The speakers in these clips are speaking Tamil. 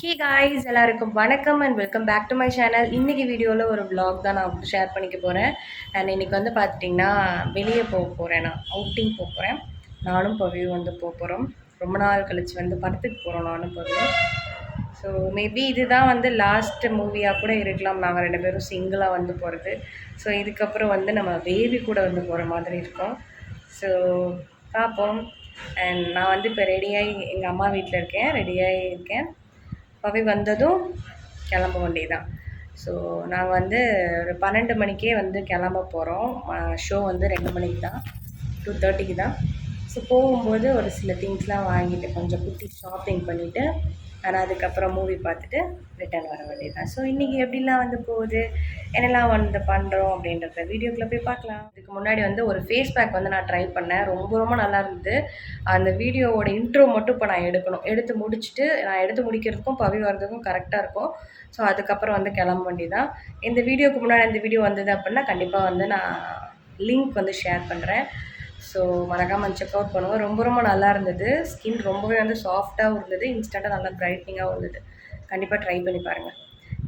ஹே காய்ஸ் எல்லாருக்கும் வணக்கம் and welcome back to my channel இன்றைக்கி வீடியோவில் ஒரு வ்ளாக் தான் நான் ஷேர் பண்ணிக்க போகிறேன் அண்ட் இன்றைக்கி வந்து பார்த்துட்டிங்கன்னா வெளியே போக போகிறேன் நான். அவுட்டிங் போக போகிறேன் நானும் பவியும் வந்து போக போகிறோம் ரொம்ப நாள் கழிச்சு வந்து படத்துக்கு போகிறோம் நானும் பவியும். ஸோ மேபி இதுதான் வந்து லாஸ்ட் மூவியாக கூட இருக்கலாம். நாங்கள் ரெண்டு பேரும் சிங்கிளாக வந்து போகிறது ஸோ இதுக்கப்புறம் வந்து நம்ம பேபி கூட வந்து போகிற மாதிரி இருக்கும். ஸோ பார்ப்போம் அண்ட் நான் வந்து இப்போ ரெடியாகி எங்கள் அம்மா வீட்டில் இருக்கேன். ரெடியாகி இருக்கேன். பவி வந்ததும் கிளம்ப வேண்டியதான் ஸோ நாங்கள் வந்து ஒரு பன்னெண்டு மணிக்கே வந்து கிளம்ப போகிறோம் ஷோ வந்து ரெண்டு மணிக்கு தான் டூ தேர்ட்டிக்கு தான் ஸோ போகும்போது ஒரு சில திங்ஸ்லாம் வாங்கிட்டு கொஞ்சம் குட்டி ஷாப்பிங் பண்ணிவிட்டு ஆனால் அதுக்கப்புறம் மூவி பார்த்துட்டு ரிட்டர்ன் வர வேண்டியது தான் ஸோ இன்றைக்கி எப்படிலாம் வந்து போகுது? என்னெல்லாம் வந்து பண்ணுறோம் அப்படின்றத வீடியோக்குள்ளே போய் பார்க்கலாம். இதுக்கு முன்னாடி வந்து ஒரு ஃபேஸ் பேக் வந்து நான் ட்ரை பண்ணேன். ரொம்ப ரொம்ப நல்லா இருந்தது. அந்த வீடியோவோட இன்ட்ரோ மட்டும் இப்போ நான் எடுக்கணும். எடுத்து முடிச்சுட்டு நான் எடுத்து முடிக்கிறதுக்கும் பவி வர்றதுக்கும் கரெக்டாக இருக்கும். ஸோ அதுக்கப்புறம் வந்து கிளம்ப வேண்டியதான் இந்த வீடியோக்கு முன்னாடி இந்த வீடியோ வந்தது அப்படின்னா கண்டிப்பாக வந்து நான் லிங்க் வந்து ஷேர் பண்ணுறேன் ஸோ மறக்காமல் செக் அவுட் பண்ணுவோம் ரொம்ப ரொம்ப நல்லா இருந்தது. ஸ்கின் ரொம்பவே வந்து சாஃப்டாகவும் இருந்தது. இன்ஸ்டண்ட்டாக நல்லா பிரைட்னிங்காகவும் இருந்தது. கண்டிப்பாக ட்ரை பண்ணி பாருங்கள்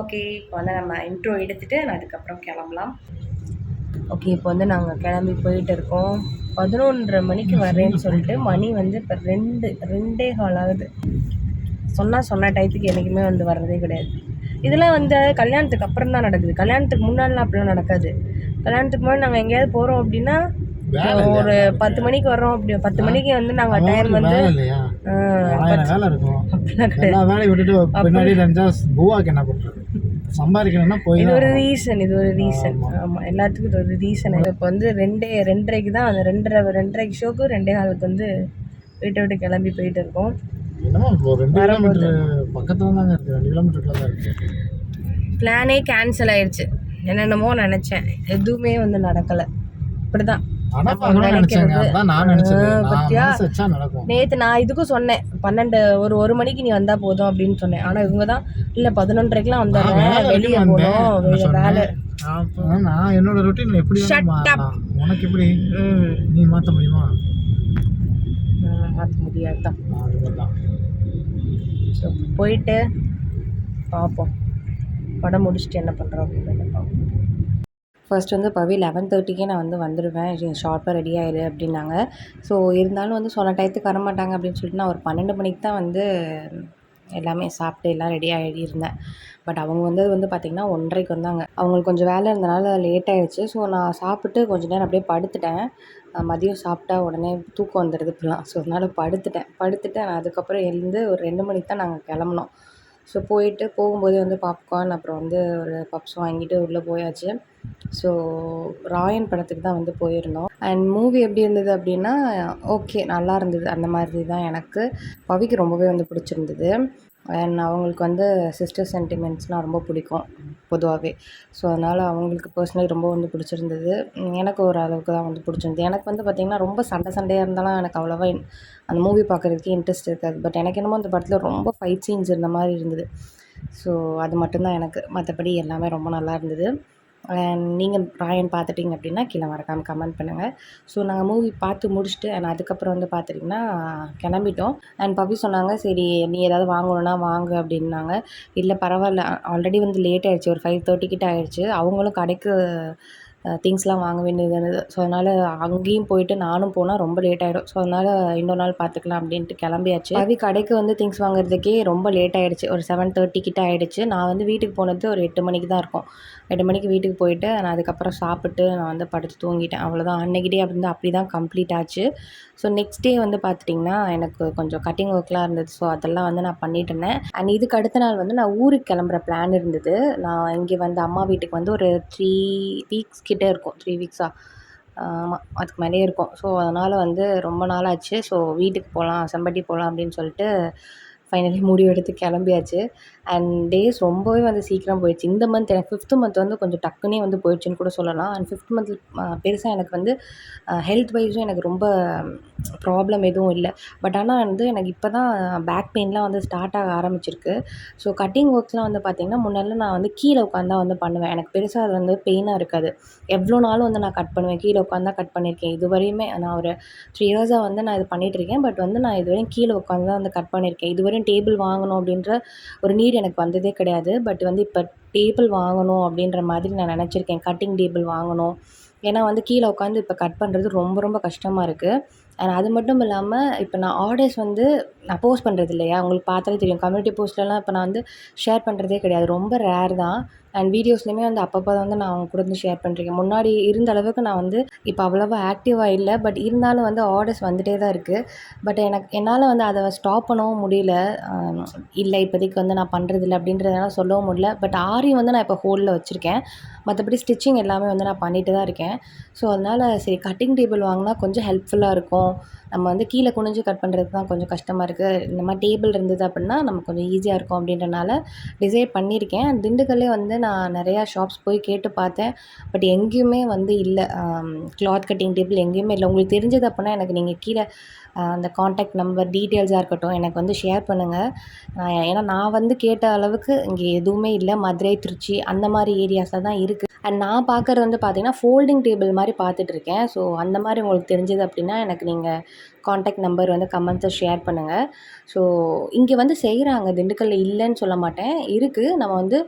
ஓகே இப்போ வந்து நம்ம இன்ட்ரோ எடுத்துகிட்டு நான் அதுக்கப்புறம் கிளம்பலாம். ஓகே இப்போ வந்து நாங்கள் கிளம்பி போயிட்டு இருக்கோம். பதினொன்றரை மணிக்கு வரேன்னு சொல்லிட்டு மணி வந்து இப்போ ரெண்டு ரெண்டே கால் ஆகுது. சொன்னால் சொன்ன டயத்துக்கு என்றைக்குமே வந்து வர்றதே கிடையாது. இதெல்லாம் வந்து கல்யாணத்துக்கு அப்புறம் தான் நடக்குது. கல்யாணத்துக்கு முன்னாடிலாம் அப்படிலாம் நடக்காது. கல்யாணத்துக்கு முன்னாடி நாங்கள் எங்கேயாவது போகிறோம் அப்படின்னா ஒரு பத்து மணிக்கு வர்றோம் அப்படி. பத்து மணிக்கு வந்து நாங்கள் டைம் வந்து வேலை இருக்கும். எல்லா விட்டுட்டு பின்னாடி என்ன பண்றது? சம்பாதிக்கணும்னா போய் இது ஒரு ரீசன் இது ஒரு ரீசன் ஆமாம் எல்லாத்துக்கும் இது ஒரு ரீசன் இப்போ வந்து ரெண்டே ரெண்டரைக்கு தான் அந்த ரெண்டரை ரெண்டரைக்கு ஷோக்கு ரெண்டே காலுக்கு வந்து வீட்டை விட்டு கிளம்பி போயிட்டு இருக்கோம். பிளானே கேன்சல் ஆயிடுச்சு என்னென்னமோ நினச்சேன். எதுவுமே வந்து நடக்கலை. இப்படிதான். அதான் நான் இதுக்கும் சொன்னேன் பன்னெண்டு ஒரு ஒரு மணிக்கு நீ வந்தால் போதும் அப்படின்னு சொன்னேன். ஆனால் இவங்க தான் இல்லை வந்துடுறேன் வேலை வெளியே நான் வேலை. நான் என்னோட ரொட்டீன் எப்படி. உனக்கு எப்படி? நீ மாத்த முடியுமா? மாற்ற முடியாது? தான் போயிட்டு பார்ப்போம் படம் முடிச்சுட்டு என்ன பண்ணுறோம் அப்படின்னு பார்ப்போம் ஃபர்ஸ்ட் வந்து பவி லெவன் தேர்ட்டிக்கே நான் வந்து வந்துடுவேன் ஷார்ப்பாக ரெடி ஆயிரு அப்படின்னாங்க. ஸோ இருந்தாலும் வந்து சொன்ன டயத்துக்கு வர மாட்டாங்க அப்படின்னு சொல்லிட்டு நான் ஒரு பன்னெண்டு மணிக்கு தான் வந்து எல்லாமே சாப்பிட்டு எல்லாம் ரெடி ஆகி இருந்தேன். பட் அவங்க வந்தது வந்து பார்த்திங்கன்னா ஒன்றரைக்கு வந்தாங்க. அவங்களுக்கு கொஞ்சம் வேலை இருந்தனால லேட் ஆகிடுச்சு ஸோ நான் சாப்பிட்டு கொஞ்ச நேரம் அப்படியே படுத்துட்டேன். மதியம் சாப்பிட்டா உடனே தூக்கம் வந்துடுது இப்படிலாம். ஸோ அதனால் படுத்துட்டேன். படுத்துட்டு நான் அதுக்கப்புறம் எழுந்து ஒரு ரெண்டு மணிக்கு தான் நாங்கள் கிளம்புனோம். ஸோ போயிட்டு போகும்போதே வந்து பாப்கார்ன் அப்புறம் வந்து ஒரு பப்ஸ் வாங்கிட்டு உள்ளே போயாச்சு. ஸோ ராயன் படத்துக்கு தான் வந்து போயிருந்தோம். அண்ட் மூவி எப்படி இருந்தது அப்படின்னா ஓகே நல்லா இருந்தது. அந்த மாதிரி தான் எனக்கு. பவிக்கு ரொம்பவே வந்து பிடிச்சிருந்தது. அண்ட் அவங்களுக்கு வந்து சிஸ்டர் சென்டிமெண்ட்ஸ்னால் ரொம்ப பிடிக்கும் பொதுவாகவே ஸோ அதனால் அவங்களுக்கு பர்சனலி ரொம்ப வந்து பிடிச்சிருந்தது. எனக்கு ஒரு அளவுக்கு தான் வந்து பிடிச்சிருந்தது. எனக்கு வந்து பார்த்திங்கன்னா ரொம்ப சண்டை சண்டையாக இருந்தாலும் எனக்கு அவ்வளோவா அந்த மூவி பார்க்குறதுக்கே இன்ட்ரெஸ்ட் இருக்காது. பட் எனக்கு என்னமோ அந்த படத்தில் ரொம்ப ஃபைட் சீன்ஸ் இருந்த மாதிரி இருந்தது. ஸோ அது மட்டும்தான் எனக்கு. மற்றபடி எல்லாமே ரொம்ப நல்லா இருந்தது. நீங்கள் ராயன் பார்த்துட்டிங்க அப்படின்னா கீழே மறக்காமல் கமெண்ட் பண்ணுங்கள் ஸோ நாங்கள் மூவி பார்த்து முடிச்சுட்டு அண்ட் அதுக்கப்புறம் வந்து பார்த்துட்டிங்கன்னா கிளம்பிட்டோம். அண்ட் பவி சொன்னாங்க சரி நீ ஏதாவது வாங்கணுன்னா வாங்கு அப்படின்னாங்க. இல்லை பரவாயில்ல ஆல்ரெடி வந்து லேட் ஆகிடுச்சு ஒரு ஃபைவ் தேர்ட்டி கிட்ட ஆகிடுச்சு அவங்களும் கடைக்கு திங்ஸ்லாம் வாங்க வேண்டியது இருந்தது ஸோ அதனால் அங்கேயும் போயிட்டு நானும் போனால் ரொம்ப லேட் ஆகிடும் ஸோ அதனால் இன்னொரு நாள் பார்த்துக்கலாம் அப்படின்ட்டு கிளம்பியாச்சு. ரவி கடைக்கு வந்து திங்ஸ் வாங்குறதுக்கே ரொம்ப லேட் ஆகிடுச்சு ஒரு செவன் தேர்ட்டி கிட்ட ஆகிடுச்சு நான் வந்து வீட்டுக்கு போனது ஒரு எட்டு மணிக்கு தான் இருக்கும். எட்டு மணிக்கு வீட்டுக்கு போயிட்டு நான் அதுக்கப்புறம் சாப்பிட்டு நான் வந்து படுத்து தூங்கிட்டேன். அவ்வளோதான் அன்னைக்கு டே வந்து அப்படி தான் கம்ப்ளீட் ஆச்சு. ஸோ நெக்ஸ்ட் டே வந்து பார்த்துட்டிங்கன்னா எனக்கு கொஞ்சம் கட்டிங் ஒர்க்லாம் இருந்தது. ஸோ அதெல்லாம் வந்து நான் பண்ணிட்டு இருந்தேன். அண்ட் இதுக்கு அடுத்த நாள் வந்து நான் ஊருக்கு கிளம்புற பிளான் இருந்தது. நான் இங்கே வந்து அம்மா வீட்டுக்கு வந்து ஒரு த்ரீ வீக்ஸ் கிட்டே இருக்கும். த்ரீ வீக்ஸாக ஆமாம் அதுக்கு மேலேயே இருக்கும். ஸோ அதனால் வந்து ரொம்ப நாள் ஆச்சு. ஸோ வீட்டுக்கு போகலாம் செம்பட்டி போகலாம் அப்படின்னு சொல்லிட்டு ஃபைனலி முடிவெடுத்து கிளம்பியாச்சு. அண்ட் டேஸ் ரொம்பவே வந்து சீக்கிரம் போயிடுச்சு. இந்த மந்த் எனக்கு ஃபிஃப்த்து மந்த் வந்து கொஞ்சம் டக்குனே வந்து போயிடுச்சுன்னு கூட சொல்லலாம். அண்ட் ஃபிஃப்த் மந்த் பெருசாக எனக்கு வந்து ஹெல்த் வைஸும் எனக்கு ரொம்ப ப்ராப்ளம் எதுவும் இல்லை. பட் ஆனால் வந்து எனக்கு இப்போ தான் பேக் பெயின்லாம் வந்து ஸ்டார்ட் ஆக ஆரம்பிச்சிருக்கு. ஸோ கட்டிங் ஒர்க்ஸ்லாம் வந்து பார்த்திங்கன்னா முன்னாடிலாம் நான் வந்து கீழே உட்காந்து தான் வந்து பண்ணுவேன். எனக்கு பெருசாக அது வந்து பெயினாக இருக்காது. எவ்வளோ நாளும் வந்து நான் கட் பண்ணுவேன். கீழே உட்காந்து தான் கட் பண்ணியிருக்கேன் இது வரையுமே நான் ஒரு த்ரீ இயர்ஸாக வந்து நான் இது பண்ணிகிட்டு இருக்கேன். பட் வந்து நான் இது வரையும் கீழே உட்காந்து தான் வந்து கட் பண்ணியிருக்கேன் இதுவரையும் வரையும் டேபிள் வாங்கணும் அப்படின்ற ஒரு நீட் எனக்கு வந்ததே கிடையாது. பட் வந்து இப்போ டேபிள் வாங்கணும் அப்படின்ற மாதிரி நான் நினச்சிருக்கேன். கட்டிங் டேபிள் வாங்கணும். ஏன்னா வந்து கீழே உட்காந்து இப்போ கட் பண்ணுறது ரொம்ப ரொம்ப கஷ்டமாக இருக்குது அண்ட் அது மட்டும் இல்லாமல் இப்போ நான் ஆர்டர்ஸ் வந்து நான் போஸ்ட் பண்ணுறது இல்லையா உங்களுக்கு பார்த்தாலே தெரியும். கம்யூனிட்டி போஸ்ட்லலாம் இப்போ நான் வந்து ஷேர் பண்ணுறதே கிடையாது. ரொம்ப ரேர் தான். அண்ட் வீடியோஸ்லையுமே வந்து அப்பப்போ வந்து நான் அவங்க கூட வந்து ஷேர் பண்ணுறேன் முன்னாடி இருந்த அளவுக்கு நான் வந்து இப்போ அவ்வளோவா ஆக்டிவாக இல்லை. பட் இருந்தாலும் வந்து ஆர்டர்ஸ் வந்துகிட்டே தான் இருக்குது பட் எனக்கு என்னால் வந்து அதை ஸ்டாப் பண்ணவும் முடியல. இல்லை இப்போதைக்கு வந்து நான் பண்ணுறதில்ல அப்படின்றதெல்லாம் சொல்லவும் முடியல. பட் ஆரி வந்து நான் இப்போ ஹோலில் வச்சுருக்கேன். மற்றபடி ஸ்டிச்சிங் எல்லாமே வந்து நான் பண்ணிட்டு தான் இருக்கேன். ஸோ அதனால் சரி கட்டிங் டேபிள் வாங்கினா கொஞ்சம் ஹெல்ப்ஃபுல்லாக இருக்கும். நம்ம வந்து கீழே குனிஞ்சு கட் பண்ணுறது தான் கொஞ்சம் கஷ்டமாக இருக்குது இந்த மாதிரி டேபிள் இருந்தது அப்படின்னா நமக்கு கொஞ்சம் ஈஸியாக இருக்கும் அப்படின்றனால டிசைட் பண்ணியிருக்கேன். திண்டுக்கல்லே வந்து நான் நிறையா ஷாப்ஸ் போய் கேட்டு பார்த்தேன். பட் எங்கேயுமே வந்து இல்லை. கிளாத் கட்டிங் டேபிள் எங்கேயுமே இல்லை. உங்களுக்கு தெரிஞ்சது அப்படின்னா எனக்கு நீங்கள் கீழே அந்த காண்டாக்ட் நம்பர் டீட்டெயில்ஸாக இருக்கட்டும் எனக்கு வந்து ஷேர் பண்ணுங்கள் நான் ஏன்னா நான் வந்து கேட்ட அளவுக்கு இங்கே எதுவுமே இல்லை. மதுரை திருச்சி அந்த மாதிரி ஏரியாஸில் தான் இருக்குது அண்ட் நான் பார்க்குறது வந்து பார்த்தீங்கன்னா ஃபோல்டிங் டேபிள் மாதிரி பார்த்துட்ருக்கேன் ஸோ அந்த மாதிரி உங்களுக்கு தெரிஞ்சது அப்படின்னா எனக்கு நீங்கள் காண்டாக்ட் நம்பர் வந்து கமெண்ட்ஸை ஷேர் பண்ணுங்கள் ஸோ இங்கே வந்து செய்கிறாங்க திண்டுக்கல்லில் இல்லைன்னு சொல்ல மாட்டேன். இருக்குது நம்ம வந்து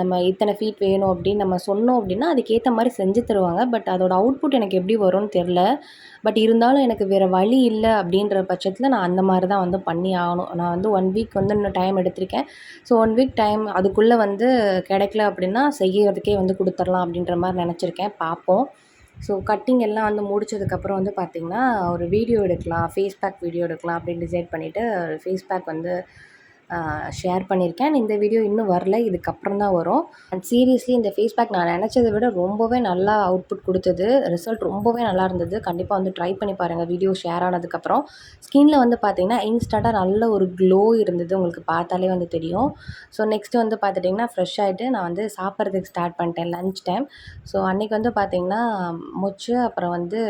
நம்ம இத்தனை ஃபீட் வேணும் அப்படின்னு நம்ம சொன்னோம் அப்படின்னா அதுக்கேற்ற மாதிரி செஞ்சு தருவாங்க. பட் அதோட அவுட்புட் எனக்கு எப்படி வரும்னு தெரில பட் இருந்தாலும் எனக்கு வேறு வழி இல்லை. இல்லை அப்படின்ற பட்சத்தில் நான் அந்த மாதிரி தான் வந்து பண்ணி ஆகணும். நான் வந்து ஒன் வீக் வந்து இன்னும் டைம் எடுத்திருக்கேன். ஸோ ஒன் வீக் டைம் அதுக்குள்ளே வந்து கிடைக்கல அப்படின்னா செய்யறதுக்கே வந்து கொடுத்துர்லாம் அப்படின்ற மாதிரி நினச்சிருக்கேன். பார்ப்போம். ஸோ கட்டிங் எல்லாம் வந்து முடிச்சதுக்கப்புறம் வந்து பார்த்திங்கன்னா ஒரு வீடியோ எடுக்கலாம் ஃபேஸ் பேக் வீடியோ எடுக்கலாம் அப்படின்னு டிசைட் பண்ணிவிட்டு ஃபேஸ் பேக் வந்து ஷேர் பண்ணியிருக்கேன். இந்த வீடியோ இன்னும் வரல. இதுக்கப்புறம் தான் வரும். அண்ட் சீரியஸ்லி இந்த ஃபேஸ் பேக் நான் நினச்சதை விட ரொம்பவே நல்லா அவுட்புட் கொடுத்தது. ரிசல்ட் ரொம்பவே நல்லா இருந்தது. கண்டிப்பாக வந்து ட்ரை பண்ணி பாருங்கள் வீடியோ ஷேர் ஆனதுக்கப்புறம். ஸ்கின்ல வந்து பார்த்திங்கன்னா இன்ஸ்டண்ட்டாக நல்ல ஒரு க்ளோ இருந்தது. உங்களுக்கு பார்த்தாலே வந்து தெரியும். ஸோ நெக்ஸ்ட் வந்து பார்த்துட்டிங்கன்னா ஃப்ரெஷ் ஆகிட்டு நான் வந்து சாப்பிட்றதுக்கு ஸ்டார்ட் பண்ணிட்டேன். லன்ச் டைம் ஸோ அன்றைக்கி வந்து பார்த்திங்கன்னா மொச்சு அப்புறம் வந்து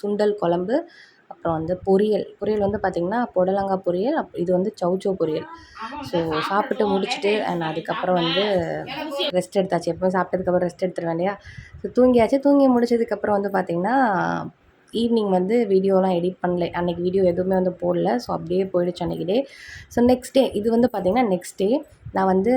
சுண்டல் குழம்பு அப்புறம் வந்து பொரியல். பொரியல் வந்து பார்த்திங்கன்னா புடலங்காய் பொரியல் அப் இது வந்து சௌச்சௌ பொரியல். ஸோ சாப்பிட்டு முடிச்சுட்டு அண்ட் அதுக்கப்புறம் வந்து ரெஸ்ட் எடுத்தாச்சு. எப்பவுமே சாப்பிட்டதுக்கப்புறம் ரெஸ்ட் எடுத்துருவேன் இல்லையா? ஸோ தூங்கியாச்சு. தூங்கி முடிச்சதுக்கப்புறம் வந்து பார்த்திங்கன்னா ஈவினிங் வந்து வீடியோலாம் எடிட் பண்ணல. அன்றைக்கி வீடியோ எதுவுமே வந்து போடல. ஸோ அப்படியே போயிடுச்சு அன்றைக்கி டே ஸோ நெக்ஸ்ட் டே இது வந்து பார்த்திங்கன்னா நெக்ஸ்ட் டே நான் வந்து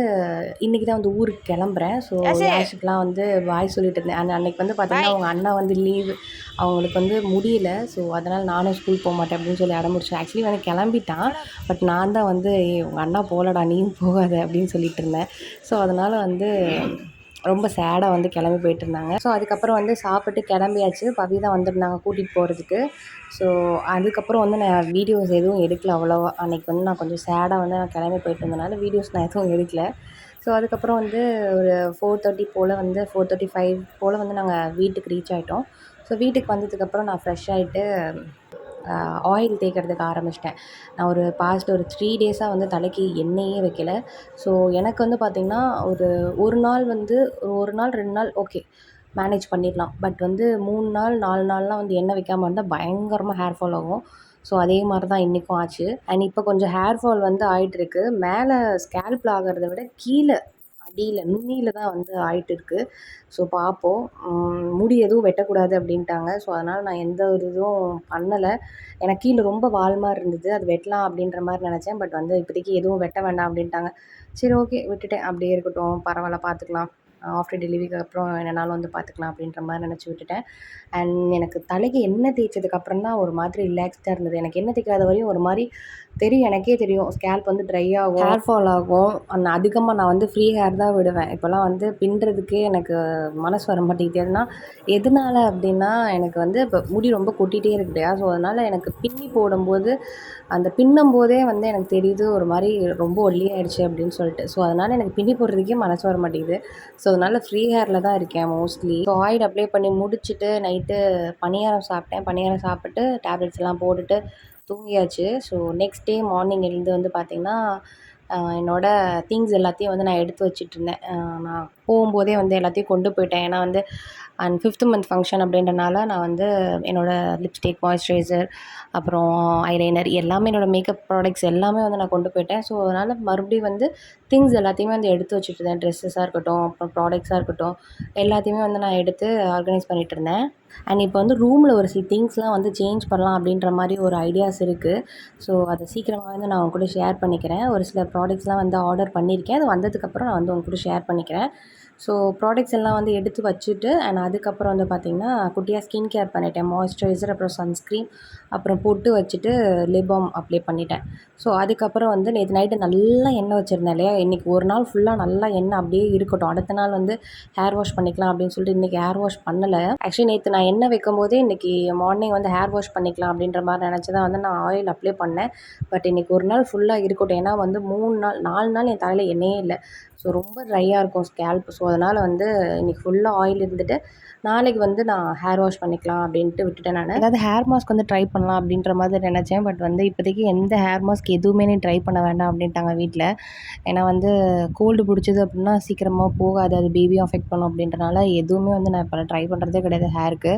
இன்றைக்கி தான் வந்து ஊருக்கு கிளம்புறேன். ஸோ யாஷுக்கெலாம் வந்து வாய் சொல்லிட்டு இருந்தேன். அந்த அன்றைக்கி வந்து பார்த்திங்கன்னா அவங்க அண்ணா வந்து லீவ் அவங்களுக்கு வந்து முடியல. ஸோ அதனால் நானும் ஸ்கூல் போக மாட்டேன் அப்படின்னு சொல்லி அடம்பிடிச்சேன். ஆக்சுவலி வந்து கிளம்பிட்டான். பட் நான் தான் வந்து "ஏய், உங்கள் அண்ணா போகலடா. நீயும் போகாத. அப்படின்னு சொல்லிட்டு இருந்தேன். ஸோ அதனால் வந்து ரொம்ப சேடாக வந்து கிளம்பி போயிட்டு இருந்தாங்க ஸோ அதுக்கப்புறம் வந்து சாப்பிட்டு கிளம்பியாச்சு. பவி தான் வந்திருந்தாங்க கூட்டிகிட்டு போகிறதுக்கு ஸோ அதுக்கப்புறம் வந்து நான் வீடியோஸ் எதுவும் எடுக்கல அவ்வளோவா. அன்றைக்கி வந்து நான் கொஞ்சம் சேடாக வந்து நான் கிளம்பி போயிட்டு இருந்தனால வீடியோஸ் நான் எதுவும் எடுக்கல. ஸோ அதுக்கப்புறம் வந்து ஒரு ஃபோர் தேர்ட்டி போல் வந்து ஃபோர் தேர்ட்டி ஃபைவ் போல் வந்து நாங்கள் வீட்டுக்கு ரீச் ஆகிட்டோம் ஸோ வீட்டுக்கு வந்ததுக்கப்புறம் நான் ஃப்ரெஷ் ஆகிட்டு ஆயில் தேய்க்கிறதுக்கு ஆரம்பிச்சிட்டேன். நான் ஒரு பாஸ்ட் ஒரு த்ரீ டேஸாக வந்து தலைக்கு எண்ணெயே வைக்கல. ஸோ எனக்கு வந்து பார்த்திங்கன்னா ஒரு ஒரு நாள் வந்து ஒரு நாள் ரெண்டு நாள் ஓகே மேனேஜ் பண்ணிடலாம். பட் வந்து மூணு நாள் நாலு நாள்லாம் வந்து எண்ணெய் வைக்காமல் இருந்தால் பயங்கரமாக ஹேர் ஃபால் ஆகும். ஸோ அதே மாதிரி தான் இன்றைக்கும் ஆச்சு. அண்ட் இப்போ கொஞ்சம் ஹேர் ஃபால் வந்து ஆகிட்டுருக்கு மேலே ஸ்கேல்பில் ஆகிறத விட கீழே அடியில் நுனியில் தான் வந்து ஆயிட்டு இருக்கு ஸோ பார்ப்போம் முடி எதுவும் வெட்டக்கூடாது அப்படின்ட்டாங்க. ஸோ அதனால் நான் எந்த ஒரு இதுவும் பண்ணலை. எனக்கு கீழே ரொம்ப வால் மாதிரி இருந்தது. அது வெட்டலாம் அப்படின்ற மாதிரி நினச்சேன். பட் வந்து இப்போதைக்கு எதுவும் வெட்ட வேண்டாம் அப்படின்ட்டாங்க. சரி ஓகே விட்டுட்டேன். அப்படியே இருக்கட்டும். பரவாயில்ல பார்த்துக்கலாம். ஆஃப்டர் டெலிவரிக்கு அப்புறம் என்னனாலும் வந்து பார்த்துக்கலாம் அப்படின்ற மாதிரி நினச்சி விட்டுட்டேன். அண்ட் எனக்கு தலைக்கு எண்ணெய் தேய்ச்சதுக்கப்புறம் தான் ஒரு மாதிரி ரிலாக்ஸ்டாக இருந்தது. எனக்கு எண்ணெய் தேய்க்காத வரையும் ஒரு மாதிரி தெரியும் எனக்கே தெரியும். ஸ்கேல்ப் வந்து ட்ரை ஆகும். ஹேர் ஃபால் ஆகும். அண்ட் அதிகமாக நான் வந்து ஃப்ரீ ஹேர் தான் விடுவேன். இப்போல்லாம் வந்து பின்னுறதுக்கே எனக்கு மனசு வர மாட்டேங்குதுன்னா எதனால அப்படின்னா எனக்கு வந்து இப்போ முடி ரொம்ப கொட்டிகிட்டே இருக்கு இல்லையா? ஸோ அதனால் எனக்கு பின்னி போடும்போது அந்த பின்னும் போதே வந்து எனக்கு தெரியுது ஒரு மாதிரி ரொம்ப ஒல்லியாயிடுச்சு அப்படின்னு சொல்லிட்டு. ஸோ அதனால் எனக்கு பின்னி போடுறதுக்கே மனசு வர மாட்டேங்குது. ஸோ அதனால் ஃப்ரீ ஹேரில் தான் இருக்கேன் மோஸ்ட்லி ஸோ ஆயில் அப்ளை பண்ணி முடிச்சுட்டு நைட்டு பணியாரம் சாப்பிட்டேன். பணியாரம் சாப்பிட்டு டேப்லெட்ஸ் எல்லாம் போட்டுட்டு தூங்கியாச்சு. ஸோ நெக்ஸ்ட் டே மார்னிங் எழுந்து வந்து பார்த்திங்கன்னா என்னோடய திங்ஸ் எல்லாத்தையும் வந்து நான் எடுத்து வச்சிட்டு இருந்தேன். நான் போகும்போதே வந்து எல்லாத்தையும் கொண்டு போயிட்டேன். ஏன்னா வந்து அண்ட் ஃபிஃப்த் மந்த் ஃபங்க்ஷன் அப்படின்றனால நான் வந்து என்னோடய லிப்ஸ்டிக் மாய்ஸ்சரைசர் அப்புறம் ஐலைனர் எல்லாமே என்னோடய மேக்கப் ப்ராடக்ட்ஸ் எல்லாமே வந்து நான் கொண்டு போயிட்டேன். ஸோ அதனால் மறுபடியும் வந்து திங்ஸ் எல்லாத்தையுமே வந்து எடுத்து வச்சுட்டு இருந்தேன் ட்ரெஸ்ஸஸாக இருக்கட்டும் அப்புறம் ப்ராடக்ட்ஸாக இருக்கட்டும் எல்லாத்தையுமே வந்து நான் எடுத்து ஆர்கனைஸ் பண்ணிட்டு இருந்தேன். அண்ட் இப்போ வந்து ரூமில் ஒரு சில திங்ஸ்லாம் வந்து சேஞ்ச் பண்ணலாம் அப்படின்ற மாதிரி ஒரு ஐடியாஸ் இருக்குது ஸோ அதை சீக்கிரமாக வந்து நான் உங்க கூட ஷேர் பண்ணிக்கிறேன். ஒரு சில ப்ராடக்ட்ஸ்லாம் வந்து ஆர்டர் பண்ணியிருக்கேன். அது வந்ததுக்கப்புறம் நான் வந்து உங்க கூட ஷேர் பண்ணிக்கிறேன். ஸோ ப்ராடக்ட்ஸ் எல்லாம் வந்து எடுத்து வச்சுட்டு அண்ட் அதுக்கப்புறம் வந்து பார்த்திங்கன்னா குட்டியாக ஸ்கின் கேர் பண்ணிட்டேன். மாய்ஸ்சரைசர் அப்புறம் சன்ஸ்க்ரீன் அப்புறம் பொட்டு வச்சுட்டு லிபாம் அப்ளை பண்ணிட்டேன். ஸோ அதுக்கப்புறம் வந்து நேற்று நைட்டு நல்லா எண்ணெய் வச்சுருந்தேன் இல்லையா? இன்றைக்கி ஒரு நாள் ஃபுல்லாக நல்லா எண்ணெய் அப்படியே இருக்கட்டும். அடுத்த நாள் வந்து ஹேர் வாஷ் பண்ணிக்கலாம் அப்படின்னு சொல்லிட்டு இன்றைக்கி ஹேர் வாஷ் பண்ணலை. ஆக்சுவலி நேற்று நான் எண்ணெய் வைக்கும் போதே இன்றைக்கி மார்னிங் வந்து ஹேர் வாஷ் பண்ணிக்கலாம் அப்படின்ற மாதிரி நினச்சி தான் வந்து நான் ஆயில் அப்ளை பண்ணேன். பட் இன்றைக்கி ஒரு நாள் ஃபுல்லாக இருக்கட்டும். ஏன்னா வந்து மூணு நாள் நாலு நாள் என் தலையில் எண்ணெயே இல்லை. ஸோ ரொம்ப ட்ரையாக இருக்கும் ஸ்கேல்ப் ஸோ அதனால் வந்து இன்றைக்கி ஃபுல்லாக ஆயில் இருந்துட்டு நாளைக்கு வந்து நான் ஹேர் வாஷ் பண்ணிக்கலாம் அப்படின்ட்டு விட்டுட்டேன் நான். அதாவது ஹேர் மாஸ்க் வந்து ட்ரை பண்ணலாம் அப்படின்ற மாதிரி நினச்சேன். பட் வந்து இப்போதைக்கு எந்த ஹேர் மாஸ்க் எதுவுமே நீ ட்ரை பண்ண வேண்டாம் அப்படின்ட்டாங்க வீட்டில் ஏன்னா வந்து கோல்டு பிடிச்சது அப்படின்னா சீக்கிரமாக போகாது. அது பேபியும் அஃபெக்ட் பண்ணும் அப்படின்றனால எதுவுமே வந்து நான் இப்போ ட்ரை பண்ணுறதே கிடையாது ஹேருக்கு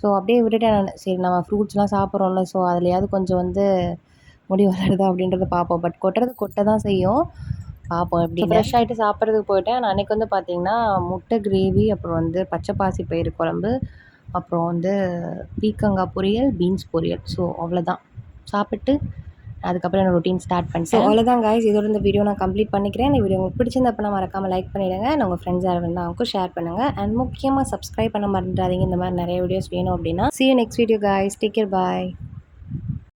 ஸோ அப்படியே விட்டுட்டேன் நான். சரி நம்ம ஃப்ரூட்ஸ்லாம் சாப்பிட்றோம்ல. ஸோ அதுலையாவது கொஞ்சம் வந்து முடி வளருதா அப்படின்றத பார்ப்போம். பட் கொட்டுறது கொட்ட தான் செய்யும். பார்ப்போம் எப்படி ஃப்ரெஷ் ஆகிட்டு சாப்பிட்றதுக்கு போயிட்டேன். நான் அன்றைக்கி வந்து பார்த்திங்கன்னா முட்டை கிரேவி அப்புறம் வந்து பச்சை பாசி பயிறு குழம்பு அப்புறம் வந்து பீக்கங்காய் பொரியல் பீன்ஸ் பொரியல். ஸோ அவ்வளோதான் சாப்பிட்டு அதுக்கப்புறம் என்னோட ரொட்டீன் ஸ்டார்ட் பண்ணிட்டேன். அவ்வளோதான் guys. இதோட இந்த வீடியோ நான் கம்ப்ளீட் பண்ணிக்கிறேன். இந்த வீடியோ உங்களுக்கு பிடிச்சிருந்தா அப்படின்னா மறக்காமல் லைக் பண்ணிவிடுங்க and உங்கள் ஃப்ரெண்ட்ஸ் யார் வேணா அவங்களுக்கும் ஷேர் பண்ணுங்கள் அண்ட் முக்கியமாக சப்ஸ்கிரைப் பண்ண மறந்துடாதீங்க. இந்த மாதிரி நிறைய வீடியோஸ் வேணும் அப்படின்னா. You next video guys. Take care. Bye.